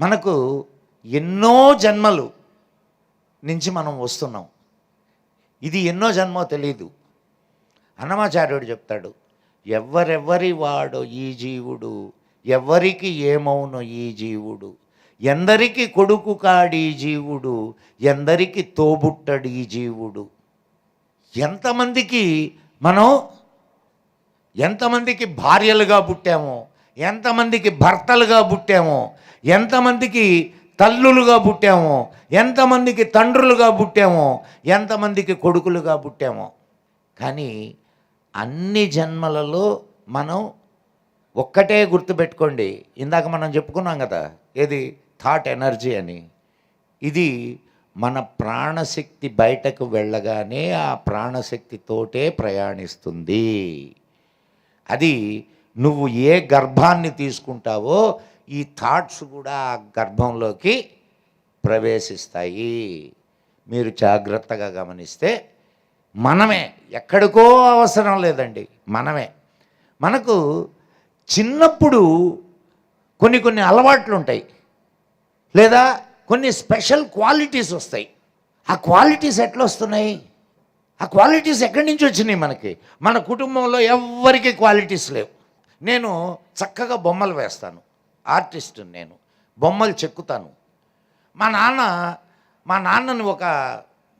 మనకు ఎన్నో జన్మలు నుంచి మనం వస్తున్నాం. ఇది ఎన్నో జన్మో తెలీదు. అన్నమాచార్యుడు చెప్తాడు ఎవరెవరి వాడో ఈ జీవుడు ఎవరికి ఏమవునో ఈ జీవుడు ఎందరికి కొడుకు కాడి ఈ జీవుడు ఎందరికి తోబుట్టడు ఈ జీవుడు. ఎంతమందికి మనం ఎంతమందికి భార్యలుగా పుట్టామో ఎంతమందికి భర్తలుగా పుట్టామో ఎంతమందికి తల్లులుగా పుట్టామో ఎంతమందికి తండ్రులుగా పుట్టామో ఎంతమందికి కొడుకులుగా పుట్టామో. కానీ అన్ని జన్మలలో మనం ఒక్కటే గుర్తుపెట్టుకోండి. ఇందాక మనం చెప్పుకున్నాం కదా ఏది? థాట్ ఎనర్జీ అని. ఇది మన ప్రాణశక్తి బయటకు వెళ్ళగానే ఆ ప్రాణశక్తితోటే ప్రయాణిస్తుంది. అది నువ్వు ఏ గర్భాన్ని తీసుకుంటావో ఈ థాట్స్ కూడా గర్భంలోకి ప్రవేశిస్తాయి. మీరు జాగ్రత్తగా గమనిస్తే మనమే ఎక్కడికో అవసరం లేదండి మనమే. మనకు చిన్నప్పుడు కొన్ని కొన్ని అలవాట్లు ఉంటాయి. లేదా కొన్ని స్పెషల్ క్వాలిటీస్ వస్తాయి. ఆ క్వాలిటీస్ ఎట్లా వస్తున్నాయి ఆ క్వాలిటీస్ ఎక్కడి నుంచి వచ్చినాయి మనకి? మన కుటుంబంలో ఎవ్వరికి క్వాలిటీస్ లేవు. నేను చక్కగా బొమ్మలు వేస్తాను. ఆర్టిస్ట్ నేను బొమ్మలు చెక్కుతాను. మా నాన్న మా నాన్నని ఒక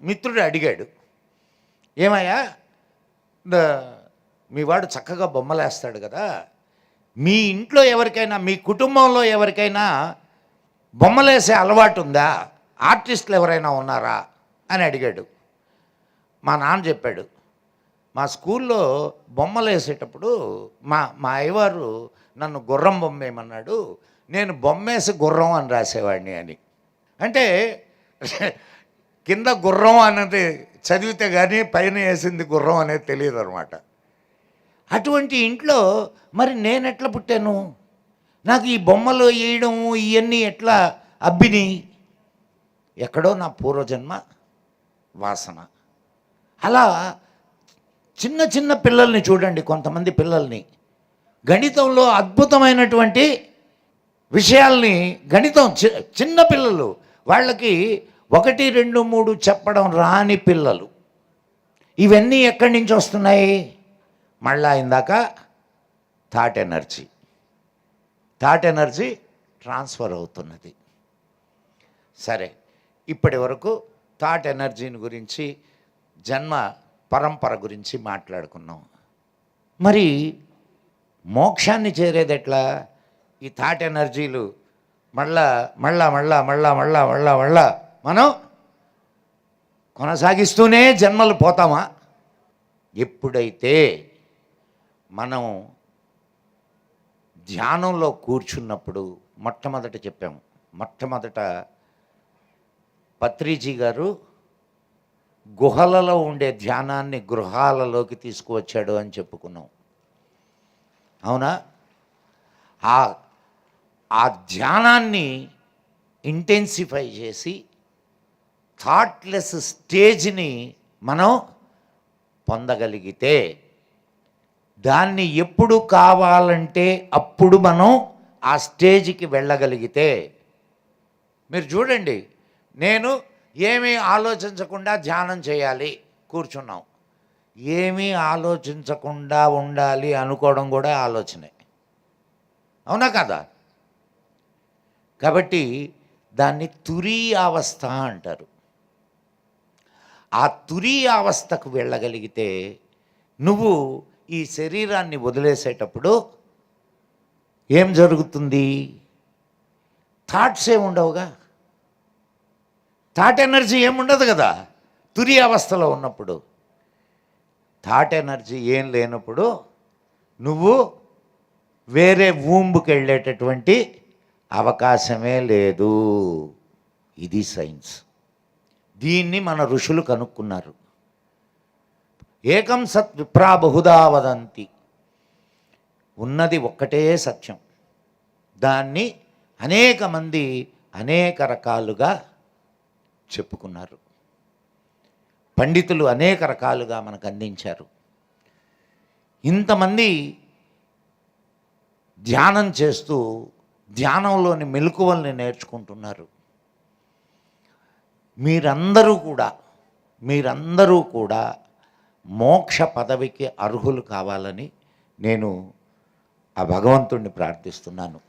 మిత్రుడు అడిగాడు ఏమయ్యా ద- మీ వాడు చక్కగా బొమ్మలు వేస్తాడు కదా మీ ఇంట్లో ఎవరికైనా మీ కుటుంబంలో ఎవరికైనా బొమ్మలేసే అలవాటు ఉందా ఆర్టిస్టులు ఎవరైనా ఉన్నారా? అని అడిగాడు. మా నాన్న చెప్పాడు మా స్కూల్లో బొమ్మలు వేసేటప్పుడు మా మా అయ్యవారు నన్ను గుర్రం బొమ్మ వేయమన్నాడు నేను బొమ్మేసి గుర్రం అని రాసేవాడిని అని. అంటే కింద గుర్రం అన్నది చదివితే కానీ పైన వేసింది గుర్రం అనేది తెలియదు అనమాట అటువంటి ఇంట్లో మరి నేను ఎట్లా పుట్టాను? నాకు ఈ బొమ్మలు వేయడం ఇవన్నీ ఎట్లా? అబ్బిని ఎక్కడో నా పూర్వజన్మ వాసన. అలా చిన్న చిన్న పిల్లల్ని చూడండి కొంతమంది పిల్లల్ని. గణితంలో అద్భుతమైనటువంటి విషయాల్ని గణితం చి- చిన్న పిల్లలు వాళ్ళకి ఒకటి రెండు మూడు చెప్పడం రాని పిల్లలు. ఇవన్నీ ఎక్కడి నుంచి వస్తున్నాయి? మళ్ళా ఇందాక thought energy. Thought energy transfer అవుతున్నది. సరే ఇప్పటి వరకు థాట్ ఎనర్జీని గురించి జన్మ పరంపర గురించి మాట్లాడుకున్నాం. మరి మోక్షాన్ని చేరేది ఎట్లా? ఈ థాట్ ఎనర్జీలు మళ్ళా మళ్ళా మళ్ళా మళ్ళా మళ్ళా మళ్ళా మళ్ళా మనం కొనసాగిస్తూనే జన్మలు పోతామా? ఎప్పుడైతే మనం ధ్యానంలో కూర్చున్నప్పుడు మొట్టమొదట చెప్పాము. మొట్టమొదట పత్రిజీ గారు గుహలలో ఉండే ధ్యానాన్ని గృహాలలోకి తీసుకువచ్చాడు అని చెప్పుకున్నాం. అవునా? ఆ ఆ ధ్యానాన్ని ఇంటెన్సిఫై చేసి థాట్లెస్ స్టేజ్ని మనం పొందగలిగితే దాన్ని ఎప్పుడు కావాలంటే అప్పుడు మనం ఆ స్టేజ్కి వెళ్ళగలిగితే మీరు చూడండి నేను ఏమీ ఆలోచించకుండా ధ్యానం చేయాలి. కూర్చున్నాం. ఏమీ ఆలోచించకుండా ఉండాలి అనుకోవడం కూడా ఆలోచనే. అవునా కదా? కాబట్టి దాన్ని తురీ అవస్థ అంటారు. ఆ తురీ అవస్థకు వెళ్ళగలిగితే నువ్వు ఈ శరీరాన్ని వదిలేసేటప్పుడు ఏం జరుగుతుంది? థాట్స్ ఉండవుగా థాట్ ఎనర్జీ ఏముండదు కదా? తురి అవస్థలో ఉన్నప్పుడు. థాట్ ఎనర్జీ ఏం లేనప్పుడు నువ్వు వేరే ఊంబుకి వెళ్ళేటటువంటి అవకాశమే లేదు. ఇది సైన్స్. దీన్ని మన ఋషులు కనుక్కున్నారు. ఏకం సత్ విప్రా బహుదా వదంతి. ఉన్నది ఒక్కటే సత్యం. దాన్ని అనేక మంది అనేక రకాలుగా చెప్పుకున్నారు. పండితులు అనేక రకాలుగా మనకు అందించారు. ఇంతమంది ధ్యానం చేస్తూ ధ్యానంలోని మెలకువల్ని నేర్చుకుంటున్నారు. మీరందరూ కూడా మీరందరూ కూడా మోక్ష పదవికి అర్హులు కావాలని నేను ఆ భగవంతుణ్ణి ప్రార్థిస్తున్నాను.